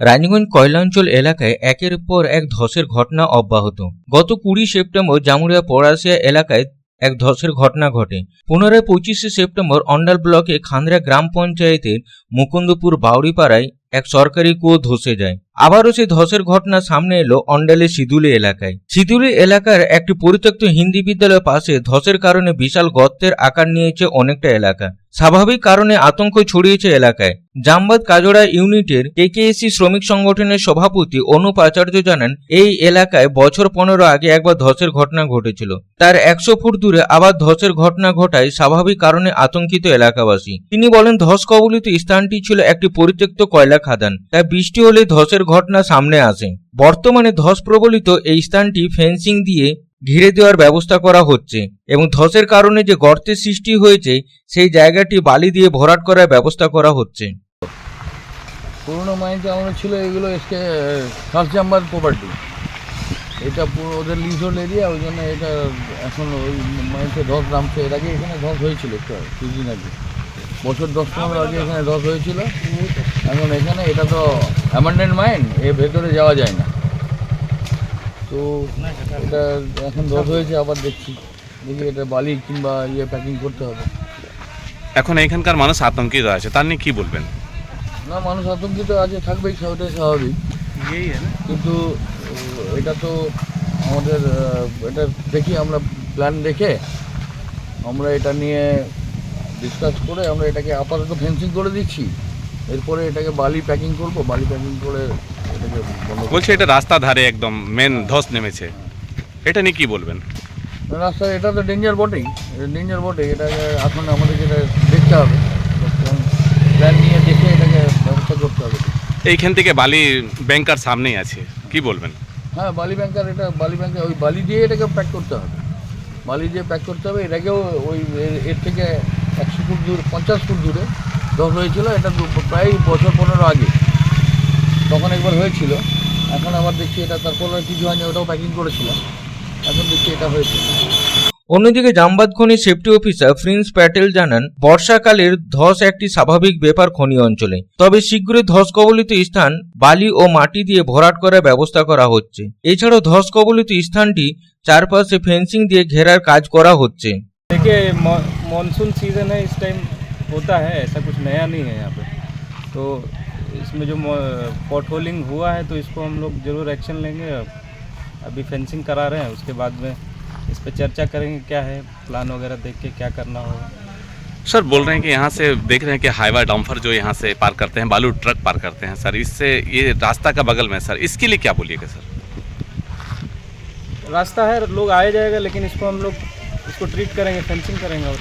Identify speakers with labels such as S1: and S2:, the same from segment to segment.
S1: রানীগঞ্জ কয়লাঞ্চল এলাকায় একের পর এক ধসের ঘটনা অব্যাহত। গত কুড়ি সেপ্টেম্বর জামুরিয়া পড়াশিয়া এলাকায় এক ধসের ঘটনা ঘটে। পুনরায় পঁচিশে সেপ্টেম্বর অন্ডাল ব্লকে খান্দ্রা গ্রাম পঞ্চায়েতের মুকুন্দপুর বাউরিপাড়ায় এক সরকারি কুয়ো ধসে যায়। আবারও সেই ধসের ঘটনা সামনে এলো অন্ডালের সিদুলি এলাকায়। সিদুলি এলাকার একটি পরিত্যক্ত হিন্দি বিদ্যালয়ের পাশে ধসের কারণে বিশাল গর্তের আকার নিয়েছে অনেকটা এলাকা। স্বাভাবিক কারণে আতঙ্ক ছড়িয়েছে এলাকায়। জামবাদ কাজড়া ইউনিটের কেকেএসি শ্রমিক সংগঠনের সভাপতি অনুপ আচার্য জানান, এই এলাকায় বছর পনেরো আগে একবার ধসের ঘটনা ঘটেছিল। তার একশো ফুট দূরে আবার ধসের ঘটনা ঘটায় স্বাভাবিক কারণে আতঙ্কিত এলাকাবাসী। তিনি বলেন, ধস কবলিত স্থানটি ছিল একটি পরিত্যক্ত কয়লা খাদান। তাই বৃষ্টি হলে ধসের ঘটনা সামনে আসে। বর্তমানে ধস প্রবলিত এই স্থানটি ফেন্সিং দিয়ে ঘিরে দেওয়ার ব্যবস্থা করা হচ্ছে এবং ধসের কারণে যে গর্তের সৃষ্টি হয়েছে, সেই জায়গাটি বালি দিয়ে ভরাট করার ব্যবস্থা করা হচ্ছে।
S2: পুরোনো মাইনটা আমরা ছিল, এগুলো এসকে ফার্স্ট জাম্বার প্রপার্টি এটা পুরো ওদের লিজোল এরিয়া ওই জন্য এটা এখন ওই মাইনটা ধস নামছে। এর আগে এখানে ধস হয়েছিল কিছুদিন আগে। বছর দশ পনেরো আগে এখানে ধস হয়েছিল। এখন এখানে এটা তো অ্যামান্ডেন্ট মাইন এর ভেতরে যাওয়া যায় না। তো এটা এখন ধস হয়েছে আবার দেখছি। দেখি এটা বালি কিংবা ইয়ে প্যাকিং করতে হবে।
S3: এখন এখানকার মানুষ আতঙ্কিত আছে তার নিয়ে কী বলবেন?
S2: না মানুষ আতঙ্কিত আছে থাকবেই সবটাই স্বাভাবিক। কিন্তু এটা তো আমাদের এটা দেখি আমরা প্ল্যান দেখে আমরা এটা নিয়ে ডিসকাস করে আমরা এটাকে আপাতত ফেন্সিং করে দিচ্ছি। এরপরে এটাকে বালি প্যাকিং করব বালি প্যাকিং করে এটাকে
S3: বলছে এটা রাস্তা ধারে একদম মেন ধস নেমেছে। এটা নিয়ে কি বলবেন?
S2: রাস্তা এটা তো ডেঞ্জার বটেই। ডেঞ্জার বটেই। এটাকে এখন আমাদেরকে এটা দেখতে হবে। প্ল্যান নিয়ে দেখে এটাকে ব্যবস্থা করতে হবে।
S3: এইখান থেকে বালি ব্যাংকার সামনেই আছে। কি বলবেন?
S2: হ্যাঁ বালি ব্যাংকার এটা বালি ব্যাংকার ওই বালি দিয়ে এটাকে প্যাক করতে হবে। বালি দিয়ে প্যাক করতে হবে। এটাকেও ওই এর থেকে একশো ফুট দূর পঞ্চাশ ফুট দূরে ধস হয়েছিল এটা প্রায় বছর পনেরো আগে। তখন একবার হয়েছিল। এখন আবার দেখছি এটা তারপর কিছু হয়নি ওটাও প্যাকিং করেছিল এখন দেখছি এটা হয়েছে।
S1: অন্যদিকে জামবাদ খনির সেফটি অফিসার প্রিন্স প্যাটেল জানান বর্ষাকালের ধস একটি স্বাভাবিক ব্যাপার খনি অঞ্চলে। তবে শীঘ্রই ধস কবলিত স্থান বালি ও মাটি দিয়ে ভরাট করার ব্যবস্থা করা হচ্ছে। এছাড়াও ধস কবলিত স্থানটি চারপাশে ফেন্সিং দিয়ে ঘেরার কাজ করা হচ্ছে।
S4: মনসুন সিজনে होता है ऐसा कुछ नया नहीं है यहाँ पे। तो इसमें जो पॉट होलिंग हुआ है तो इसको हम लोग ज़रूर एक्शन लेंगे। अभी फेंसिंग करा रहे हैं उसके बाद में इस पर चर्चा करेंगे क्या है प्लान वगैरह देख के क्या करना होगा।
S3: सर बोल रहे हैं कि यहाँ से देख रहे हैं कि हाईवा डम्फर जो यहाँ से पार करते हैं बालू ट्रक पार करते हैं। सर इससे ये रास्ता का बगल में सर इसके लिए क्या बोलिएगा सर?
S4: रास्ता है लोग आए जाएगा लेकिन इसको हम लोग इसको ट्रीट करेंगे फेंसिंग करेंगे और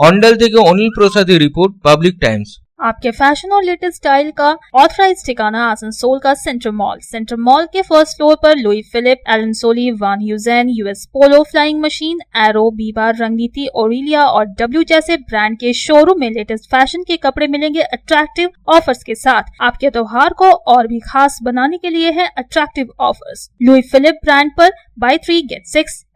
S1: ऑनडल থেকে Anil Prasad report Public Times
S5: आपके फ़ैशन और लेटेस्ट स्टाइल का ऑथराइज ठिकाना आसनसोल का सेंट्रल मॉल सेंट्रल मॉल के फ़र्स्ट फ्लोर पर Louis Philippe Allen Solly Van Heusen US Polo Flying Machine Arrow बीबार रंगनीति Aurelia और डब्ल्यू जैसे ब्रांड के शोरूम में लेटेस्ट फ़ैशन के कपड़े मिलेंगे अट्रैक्टिव ऑफर्स के साथ. आपके त्योहार को और भी खास बनाने के लिए है attractive offers Louis Philippe brand पर buy three get six